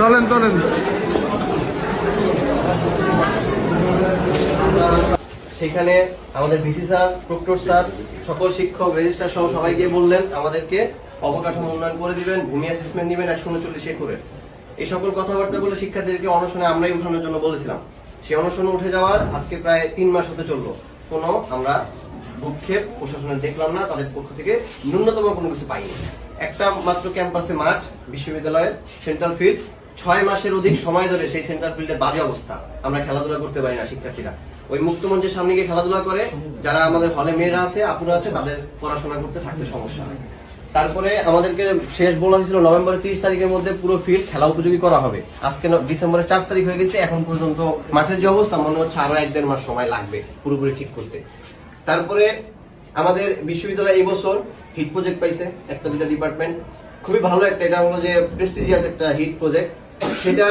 চলেন চলেন। সেখানে আমাদের ভিসি স্যার, প্রক্টর স্যার, সকল শিক্ষক, রেজিস্ট্রার সহ সবাইকে বললেন, আমাদেরকে অবকাঠামো উন্নয়ন করে দিবেন, ভূমি অ্যাসেসমেন্ট নেবেন, একশো উনচল্লিশে করে। এই সকল কথাবার্তা বলে শিক্ষার্থীদেরকে অনশনে আমরাই উঠানোর জন্য বলেছিলাম। সেই অনশনে উঠে যাওয়ার আজকে প্রায় তিন মাস হতে চলল। কোনো আমরা ভূক্ষেপ প্রশাসনে দেখলাম না, তাদের পক্ষ থেকে ন্যূনতম কোনো কিছু পাইনি। একটা মাত্র ক্যাম্পাসে মাঠ, বিশ্ববিদ্যালয়ের সেন্ট্রাল ফিল্ড ছয় মাসের অধিক সময় ধরে সেই সেন্টার ফিল্ডের বাজে অবস্থা। আমরা খেলাধুলা করতে পারি না, শিক্ষার্থীরা। ওই মুক্ত মঞ্চের সামনে গিয়ে খেলাধুলা করে, যারা আমাদের হলে মেয়েরা আছে, আপুরা আছে, তাদের পড়াশোনা করতে থাকতে সমস্যা তারপরে আমাদেরকে শেষ বলা হয়েছিল, নভেম্বরের তিরিশ তারিখের মধ্যে পুরো ফিল্ড খেলা উপযোগী করা হবে। আজকে ডিসেম্বরের চার তারিখ হয়ে গেছে, এখন পর্যন্ত মাঠের যে অবস্থা, মনে হচ্ছে আরও এক দেড় মাস সময় লাগবে পুরোপুরি ঠিক করতে। তারপরে আমাদের বিশ্ববিদ্যালয় এই বছর হিট প্রজেক্ট পাইছে, একটা দুটা ডিপার্টমেন্ট খুবই ভালো একটা, এটা হলো যে প্রেস্টিজিয়াস একটা হিট প্রজেক্ট সেটা